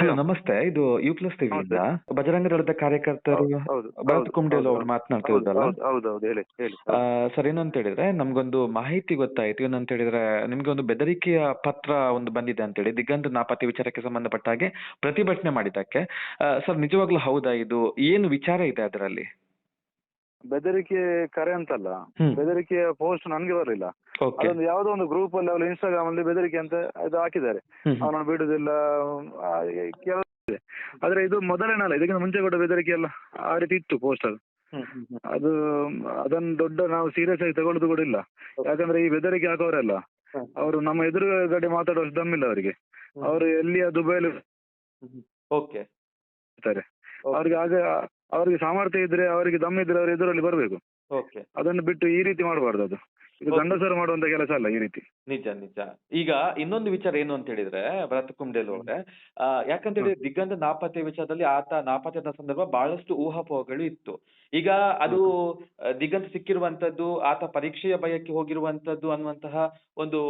Hello. ನಮಸ್ತೆ. ಇದು you plus ಟಿವಿಯಿಂದ Bajrang ದಳದ ಕಾರ್ಯಕರ್ತರು ಭರತ್ ಹೌದು, ಅವ್ರು ಮಾತನಾಡ್ತಾ ಹೌದು, ಇದ್ದಲ್ಲ ಹೇಳಿ ಸರ್ ಏನಂತ ಹೇಳಿದ್ರೆ ನಮ್ಗೊಂದು ಮಾಹಿತಿ ಗೊತ್ತಾಯ್ತು. ಏನಂತ ಹೇಳಿದ್ರೆ ನಿಮ್ಗೆ ಒಂದು ಬೆದರಿಕೆಯ ಪತ್ರ ಒಂದು ಬಂದಿದೆ ಅಂತ ಹೇಳಿ ದಿಗ್ಗಂತ ನಾಪತ್ತೆ ವಿಚಾರಕ್ಕೆ ಸಂಬಂಧಪಟ್ಟ ಹಾಗೆ ಪ್ರತಿಭಟನೆ ಮಾಡಿದ್ದಕ್ಕೆ. ಸರ್ ನಿಜವಾಗ್ಲೂ ಹೌದಾ ಇದು? ಏನು ವಿಚಾರ ಇದೆ ಅದರಲ್ಲಿ? ಬೆದರಿಕೆ ಕರೆ ಅಂತಲ್ಲ ಬೆದರಿಕೆ ಬೆದರಿಕೆಯ ಪೋಸ್ಟ್ ನನ್ಗೆ ಬರಲಿಲ್ಲ. ಅದೊಂದು ಯಾವ್ದೋ ಒಂದು ಗ್ರೂಪ್ ಅಲ್ಲಿ ಅವ್ರು ಇನ್ಸ್ಟಾಗ್ರಾಮ್ ಅಲ್ಲಿ ಬೆದರಿಕೆ ಅಂತ ಇದು ಹಾಕಿದ್ದಾರೆ. ಅವನನ್ನು ಬಿಡುದಿಲ್ಲ ಕೆಲವು ಆದ್ರೆ ಇದು ಮೊದಲನೇ ಅಲ್ಲ ಇದಕ್ಕಿಂತ ಮುಂಚೆ ಕೂಡ ಬೆದರಿಕೆ ಎಲ್ಲ ಆ ರೀತಿ ಇತ್ತು ಪೋಸ್ಟ್ ಅದು. ಅದು ಅದನ್ನ ದೊಡ್ಡ ನಾವು ಸೀರಿಯಸ್ ಆಗಿ ತಗೊಳ್ಳೋದು ಕೂಡ ಇಲ್ಲ. ಯಾಕಂದ್ರೆ ಈ ಬೆದರಿಕೆ ಹಾಕೋರೆಲ್ಲ. ಅವರು ನಮ್ಮ ಎದುರುಗಡೆ ಮಾತಾಡುವಷ್ಟು ದಮ್ಮಿಲ್ಲ ಅವರಿಗೆ. ಅವರು ಎಲ್ಲಿಯ ದುಬೈಲಿ ಓಕೆ. ಅವ್ರಿಗೆ ಆಗ ಅವರಿಗೆ ಸಾಮರ್ಥ್ಯ ಇದ್ರೆ ಅವರಿಗೆ ದಮ್ ಇದ್ರೆ ಅವ್ರು ಎದುರಲ್ಲಿ ಬರ್ಬೇಕು. ಅದನ್ನು ಬಿಟ್ಟು ಈ ರೀತಿ ಮಾಡ್ಬಾರ್ದು ಅದು. ಇದು. ಗಂಡಸರು ಮಾಡುವಂತ ಕೆಲಸ ಅಲ್ಲ ಈ ರೀತಿ. ನಿಜ ನಿಜ. ಈಗ ಇನ್ನೊಂದು ವಿಚಾರ ಏನು ಅಂತ ಹೇಳಿದ್ರೆ ಭರತ್ ಕುಂಡೇಲ್ ಅವ್ರೆ ಯಾಕಂತ ಹೇಳಿದ್ರೆ ದಿಗ್ಗಂಧ ನಾಪತ್ತೆ ವಿಚಾರದಲ್ಲಿ ಆತ ನಾಪತ್ತೆ ಸಂದರ್ಭ ಬಹಳಷ್ಟು ಊಹಾಪೋಹಗಳು ಇತ್ತು. ಈಗ ಅದು ದಿಗ್ಗಂಧ ಸಿಕ್ಕಿರುವಂತದ್ದು ಆತ ಪರೀಕ್ಷೆಯ ಭಯಕ್ಕೆ ಹೋಗಿರುವಂತದ್ದು ಅನ್ನುವಂತಹ ಒಂದು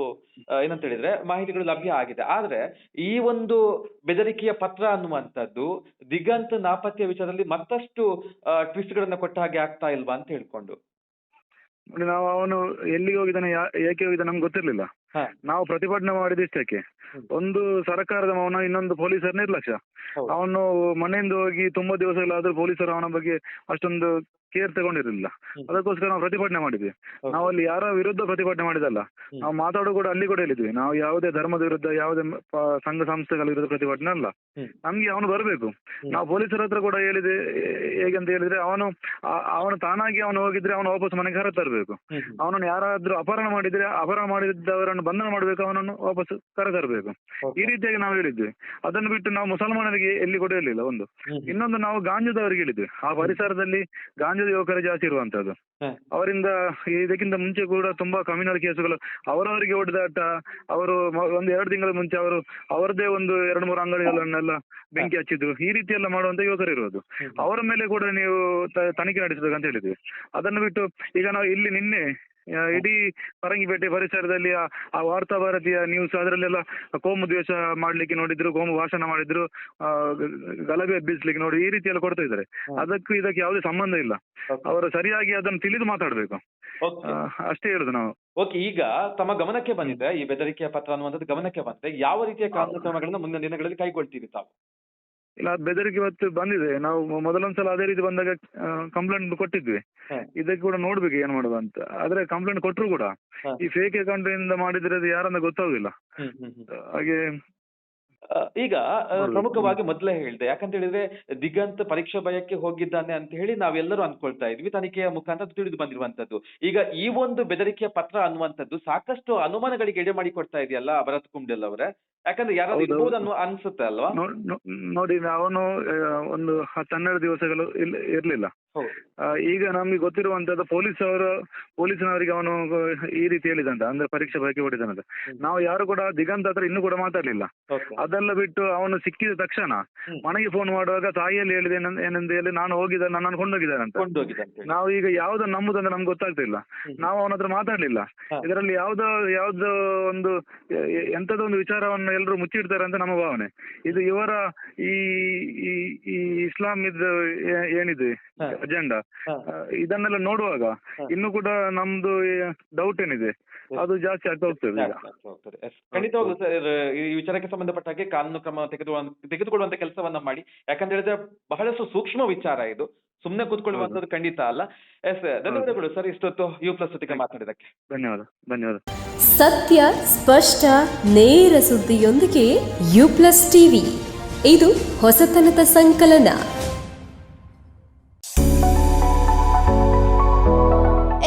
ಏನಂತ ಹೇಳಿದ್ರೆ ಮಾಹಿತಿಗಳು ಲಭ್ಯ ಆಗಿದೆ. ಆದ್ರೆ ಈ ಒಂದು ಬೆದರಿಕೆಯ ಪತ್ರ ಅನ್ನುವಂಥದ್ದು ದಿಗಂತ್ ನಾಪತ್ತೆಯ ವಿಚಾರದಲ್ಲಿ ಮತ್ತಷ್ಟು ಟ್ವಿಸ್ಟ್ ಗಳನ್ನ ಕೊಟ್ಟ ಹಾಗೆ ಆಗ್ತಾ ಇಲ್ವಾ ಅಂತ ಹೇಳ್ಕೊಂಡು. ನೋಡಿ ನಾವು ಅವನು ಎಲ್ಲಿಗೆ ಹೋಗಿದ್ದಾನೆ ಯಾ- ಏಕೆ ಹೋಗಿದ್ದಾನೆ ನಮ್ಗೆ ಗೊತ್ತಿರ್ಲಿಲ್ಲ ಹಾ. ನಾವು ಪ್ರತಿಭಟನೆ ಮಾಡಿದ ಇಷ್ಟಕ್ಕೆ ಒಂದು ಸರ್ಕಾರದ ಮೌನ ಇನ್ನೊಂದು ಪೊಲೀಸರ ನಿರ್ಲಕ್ಷ್ಯ ಹೌದು. ಅವನು ಮನೆಯಿಂದ ಹೋಗಿ ತುಂಬಾ ದಿವಸಗಳಾದ್ರೂ ಪೊಲೀಸರು ಅವನ ಬಗ್ಗೆ ಅಷ್ಟೊಂದು ಕೇರ್ ತಗೊಂಡಿರಲಿಲ್ಲ. ಅದಕ್ಕೋಸ್ಕರ ನಾವು ಪ್ರತಿಭಟನೆ ಮಾಡಿದ್ವಿ. ನಾವು ಅಲ್ಲಿ ಯಾರ ವಿರುದ್ಧ ಪ್ರತಿಭಟನೆ ಮಾಡಿದಲ್ಲ ನಾವು ಮಾತಾಡೋ ಕೂಡ ಅಲ್ಲಿ ಕೂಡ ಹೇಳಿದ್ವಿ ನಾವು ಯಾವುದೇ ಧರ್ಮದ ವಿರುದ್ಧ ಯಾವುದೇ ಸಂಘ ಸಂಸ್ಥೆಗಳ ವಿರುದ್ಧ ಪ್ರತಿಭಟನೆ ಅಲ್ಲ. ನಮ್ಗೆ ಅವನು ಬರಬೇಕು. ನಾವು ಪೊಲೀಸರ ಹತ್ರ ಕೂಡ ಹೇಳಿದೆ ಹೇಗಂತ ಹೇಳಿದ್ರೆ ಅವನು ಅವನು ತಾನಾಗಿ ಅವನು ಹೋಗಿದ್ರೆ ಅವನು ವಾಪಸ್ ಮನೆಗೆ ಕರೆ ತರಬೇಕು. ಅವನನ್ನು ಯಾರಾದ್ರೂ ಅಪಹರಣ ಮಾಡಿದ್ರೆ ಅಪಹರಣ ಮಾಡಿದ್ದವರನ್ನು ಬಂಧನ ಮಾಡಬೇಕು ಅವನನ್ನು ವಾಪಸ್ ಕರೆ ತರಬೇಕು. ಈ ರೀತಿಯಾಗಿ ನಾವು ಹೇಳಿದ್ವಿ. ಅದನ್ನು ಬಿಟ್ಟು ನಾವು ಮುಸಲ್ಮಾನರಿಗೆ ಎಲ್ಲಿ ಕೂಡ ಹೇಳಿಲ್ಲ ಒಂದು. ಇನ್ನೊಂದು ನಾವು ಗಾಂಜಾದವರಿಗೆ ಹೇಳಿದ್ವಿ. ಆ ಪರಿಸರದಲ್ಲಿ ಗಾಂಜಾದ ಯುವಕರು ಜಾಸ್ತಿ ಇರುವಂತದ್ದು. ಅವರಿಂದ ಇದಕ್ಕಿಂತ ಮುಂಚೆ ಕೂಡ ತುಂಬಾ ಕಮ್ಯುನಲ್ ಕೇಸುಗಳು ಅವರವರಿಗೆ ಹೊಡೆದಾಟ ಅವರು ಒಂದು ಎರಡು ತಿಂಗಳ ಮುಂಚೆ ಅವರು ಅವರದೇ ಒಂದು ಎರಡು ಮೂರು ಅಂಗಡಿಗಳನ್ನೆಲ್ಲ ಬೆಂಕಿ ಹಚ್ಚಿದ್ರು. ಈ ರೀತಿ ಎಲ್ಲ ಮಾಡುವಂತ ಯುವಕರು ಇರೋದು ಅವರ ಮೇಲೆ ಕೂಡ ನೀವು ತನಿಖೆ ನಡೆಸಬೇಕಂತ ಹೇಳಿದ್ವಿ. ಅದನ್ನು ಬಿಟ್ಟು ಈಗ ನಾವು ಇಲ್ಲಿ ನಿನ್ನೆ ಇಡೀ ಪರಂಗಿಪೇಟೆ ಪರಿಸರದಲ್ಲಿ ಆ- ಆ ವಾರ್ತಾ ಭಾರತೀಯ ನ್ಯೂಸ್ ಅದರಲ್ಲೆಲ್ಲ ಕೋಮು ದ್ವೇಷ ಮಾಡ್ಲಿಕ್ಕೆ ನೋಡಿದ್ರು ಕೋಮು ಭಾಷಣ ಮಾಡಿದ್ರು ಆ, ಗಲಭೆ ಎಬ್ಬಿಸ್ಲಿಕ್ಕೆ ನೋಡಿ ಈ ರೀತಿ ಎಲ್ಲ ಕೊಡ್ತಾ ಇದ್ದಾರೆ. ಅದಕ್ಕೂ ಇದಕ್ಕೆ ಯಾವುದೇ ಸಂಬಂಧ ಇಲ್ಲ. ಅವರು ಸರಿಯಾಗಿ ಅದನ್ನು ತಿಳಿದು ಮಾತಾಡ್ಬೇಕು. ಆ, ಅಷ್ಟೇ ಹೇಳುದು ನಾವು. ಓಕೆ ಈಗ ತಮ್ಮ ಗಮನಕ್ಕೆ ಬಂದಿದೆ ಈ ಬೆದರಿಕೆಯ ಪತ್ರ ಅನ್ನುವಂಥದ್ದು ಗಮನಕ್ಕೆ ಬಂದಿದೆ. ಯಾವ ರೀತಿಯ ಕಾನೂನು ಕ್ರಮಗಳನ್ನ ಮುಂದಿನ ದಿನಗಳಲ್ಲಿ ಕೈಗೊಳ್ತೀರಿ ತಾವು? ಇಲ್ಲ ಅದು ಬೆದರಿಕೆ ಇವತ್ತು ಬಂದಿದೆ. ನಾವು ಮೊದಲೊಂದ್ ಸಲ ಅದೇ ರೀತಿ ಬಂದಾಗ ಕಂಪ್ಲೇಂಟ್ ಕೊಟ್ಟಿದ್ವಿ. ಇದಕ್ಕೆ ಕೂಡ ನೋಡ್ಬೇಕು ಏನ್ ಮಾಡುದು ಅಂತ. ಆದ್ರೆ ಕಂಪ್ಲೇಂಟ್ ಕೊಟ್ಟರು ಕೂಡ. ಈ ಫೇಕ್ ಅಕೌಂಟ್ ಇಂದ ಮಾಡಿದ್ರೆ ಅದು ಯಾರಂತ ಗೊತ್ತಾಗುದಿಲ್ಲ. ಹಾಗೆ ಈಗ ಪ್ರಮುಖವಾಗಿ ಮೊದಲೇ ಹೇಳಿದೆ. ಯಾಕಂತ ಹೇಳಿದ್ರೆ ದಿಗಂತ್ ಪರೀಕ್ಷಾ ಭಯಕ್ಕೆ ಹೋಗಿದ್ದಾನೆ ಅಂತ ಹೇಳಿ ನಾವೆಲ್ಲರೂ ಅನ್ಕೊಳ್ತಾ ಇದ್ವಿ. ತನಿಖೆಯ ಮುಖಾಂತರ ತಿಳಿದು ಬಂದಿರುವಂತದ್ದು. ಈಗ ಈ ಒಂದು ಬೆದರಿಕೆಯ ಪತ್ರ ಅನ್ನುವಂಥದ್ದು ಸಾಕಷ್ಟು ಅನುಮಾನಗಳಿಗೆ ಎಡೆ ಮಾಡಿ ಕೊಡ್ತಾ ಇದೆಯಲ್ಲ ಭರತ್ ಕುಂಡೆಲ್ ಅವರೇ? ಯಾಕಂದ್ರೆ ಯಾರಾದ್ರೂ. ಇರ್ಬೋದು ಅನ್ನೋ ಅನ್ಸುತ್ತೆ ಅಲ್ವಾ ನೋಡಿ ಅವನು ಒಂದು ಹತ್ತು ಹನ್ನೆರಡು ದಿವಸಗಳು ಇಲ್ಲಿ ಇರ್ಲಿಲ್ಲ ಈಗ ನಮ್ಗೆ ಗೊತ್ತಿರುವಂತದ್ದು ಪೊಲೀಸ್ ಅವರು ಪೊಲೀಸ್ನವರಿಗೆ ಅವನು ಈ ರೀತಿ ಹೇಳಿದಂತ ಅಂದ್ರೆ ಪರೀಕ್ಷೆ ಬಗ್ಗೆ ಹೊಡಿದಾನಂತ. ನಾವು ಯಾರು ಕೂಡ ದಿಗಂತ್ ಹತ್ರ ಇನ್ನು ಕೂಡ ಮಾತಾಡ್ಲಿಲ್ಲ. ಅದೆಲ್ಲ ಬಿಟ್ಟು ಅವನು ಸಿಕ್ಕಿದ ತಕ್ಷಣ ಮನೆಗೆ ಫೋನ್ ಮಾಡುವಾಗ ತಾಯಿಯಲ್ಲಿ ಹೇಳಿದೆ ಏನಂತ- ಹೇಳಿ ನಾನು ಹೋಗಿದ್ದ ನನ್ನನ್ನು ಅಂತ ನಾವು ಈಗ ಯಾವ್ದನ್ನ ನಂಬುದಂತ ನಮ್ಗೆ ಗೊತ್ತಾಗ್ತಿಲ್ಲ. ನಾವು ಅವನ ಹತ್ರ ಮಾತಾಡ್ಲಿಲ್ಲ. ಇದರಲ್ಲಿ ಯಾವ್ದು ಯಾವ್ದು ಒಂದು ಎಂತದೋ ಒಂದು ವಿಚಾರವನ್ನು ಎಲ್ಲರೂ ಮುಚ್ಚಿಡ್ತಾರೆ ಅಂತ ನಮ್ಮ ಭಾವನೆ. ಇದು ಇವರ ಈ ಇಸ್ಲಾಂ ಇದ್ ಏನಿದೆ. ಅಜೆಂಡಾ. ಇದನ್ನೆಲ್ಲ ನೋಡುವಾಗ ಇನ್ನು ಕೂಡ ನಮ್ದು ಡೌಟ್ ಏನಿದೆ? ಅದು ಜಾಸ್ತಿ ಆಗ್ತಾ ಹೋಗ್ತದೆ ಈಗ. ಜಾಸ್ತಿ ಆಗ್ತಾ ಹೋಗ್ತದೆ. ಖಂಡಿತವಾಗ್ಲೂ ಸರ್ ಈ ವಿಚಾರಕ್ಕೆ ಸಂಬಂಧಪಟ್ಟ ಹಾಗೆ ಕಾನೂನು ಕ್ರಮ ತೆಗೆದು ತೆಗೆದುಕೊಳ್ಳುವಂತ ಕೆಲಸವನ್ನ ಮಾಡಿ. ಯಾಕಂತ ಹೇಳಿದ್ರೆ ಬಹಳಷ್ಟು ಸೂಕ್ಷ್ಮ ವಿಚಾರ ಇದು. ಸುಮ್ಮನೆ ಕೂತ್ಕೊಳ್ಳುವಂತದ್ದು ಖಂಡಿತ ಅಲ್ಲ. ಎಸ್ ಧನ್ಯವಾದಗಳು ಸರ್ ಇಷ್ಟೊತ್ತು ಯು ಪ್ಲಸ್ ಜೊತೆಗೆ ಮಾತಾಡಿದಕ್ಕೆ ಧನ್ಯವಾದ ಧನ್ಯವಾದ. ಸತ್ಯ ಸ್ಪಷ್ಟ ನೇರ ಸುದ್ದಿಯೊಂದಿಗೆ ಯು ಪ್ಲಸ್ ಟಿವಿ. ಇದು ಹೊಸತನದ ಸಂಕಲನ.